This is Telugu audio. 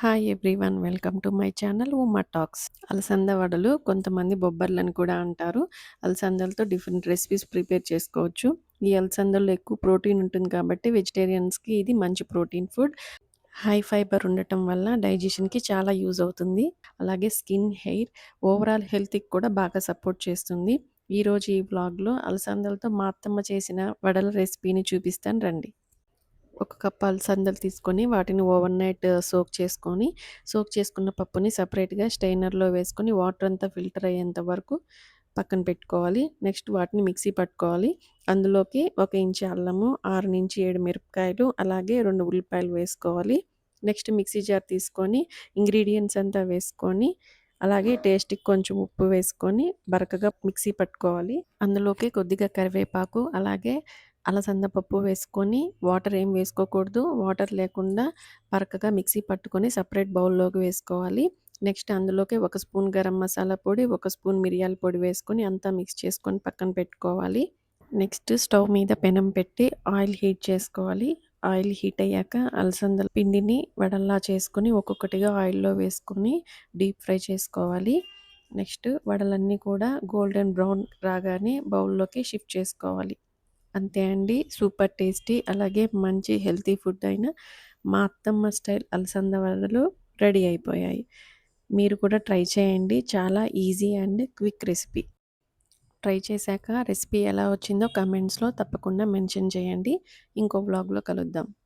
Hi everyone welcome to my channel Uma talks అలసంద వడలు కొంతమంది బొబ్బర్లని కూడా అంటారు. అలసందలతో డిఫరెంట్ రెసిపీస్ ప్రిపేర్ చేసుకోవచ్చు. ఈ అలసందల్లో ఎక్కువ ప్రోటీన్ ఉంటుంది కాబట్టి వెజిటేరియన్స్కి ఇది మంచి ప్రోటీన్ ఫుడ్ హై ఫైబర్ ఉండటం వల్ల డైజెషన్కి చాలా యూజ్ అవుతుంది. అలాగే స్కిన్ హెయిర్ ఓవరాల్ హెల్త్కి కూడా బాగా సపోర్ట్ చేస్తుంది. ఈరోజు ఈ బ్లాగ్లో అలసందలతో మా అత్తమ్మ చేసిన వడల రెసిపీని చూపిస్తాను రండి. ఒక కప్ అలసందలు తీసుకొని వాటిని ఓవర్ నైట్ uh, సోక్ చేసుకొని సోక్ చేసుకున్న పప్పుని సపరేట్గా స్టైనర్లో వేసుకొని వాటర్ అంతా ఫిల్టర్ అయ్యేంత వరకు పక్కన పెట్టుకోవాలి. నెక్స్ట్ వాటిని మిక్సీ పట్టుకోవాలి. అందులోకి ఒక ఇంచు అల్లము ఆరు నుంచి ఏడు మిరపకాయలు అలాగే రెండు ఉల్లిపాయలు వేసుకోవాలి. నెక్స్ట్ మిక్సీ జార్ తీసుకొని ఇంగ్రీడియంట్స్ అంతా వేసుకొని అలాగే టేస్ట్కి కొంచెం ఉప్పు వేసుకొని బరకగా మిక్సీ పట్టుకోవాలి. అందులోకి కొద్దిగా కరివేపాకు అలాగే అలసంద పప్పు వేసుకొని వాటర్ ఏం వేసుకోకూడదు. వాటర్ లేకుండా పరకగా మిక్సీ పట్టుకొని సపరేట్ బౌల్లోకి వేసుకోవాలి. నెక్స్ట్ అందులోకి ఒక స్పూన్ గరం మసాలా పొడి ఒక స్పూన్ మిరియాల పొడి వేసుకొని అంతా మిక్స్ చేసుకొని పక్కన పెట్టుకోవాలి. నెక్స్ట్ స్టవ్ మీద పెనం పెట్టి ఆయిల్ హీట్ చేసుకోవాలి. ఆయిల్ హీట్ అయ్యాక అలసందల పిండిని వడల్లా చేసుకొని ఒక్కొక్కటిగా ఆయిల్లో వేసుకొని డీప్ ఫ్రై చేసుకోవాలి. నెక్స్ట్ వడలన్నీ కూడా గోల్డెన్ బ్రౌన్ రాగానే బౌల్లోకి షిఫ్ట్ చేసుకోవాలి. అంతే అండి. సూపర్ టేస్టీ అలాగే మంచి హెల్తీ ఫుడ్ అయిన మా అత్తమ్మ స్టైల్ అలసంద వడలు రెడీ అయిపోయాయి. మీరు కూడా ట్రై చేయండి. చాలా easy and quick recipe. Try చేశాక రెసిపీ ఎలా వచ్చిందో కమెంట్స్లో తప్పకుండా మెన్షన్ చేయండి. ఇంకో వ్లాగ్లో కలుద్దాం.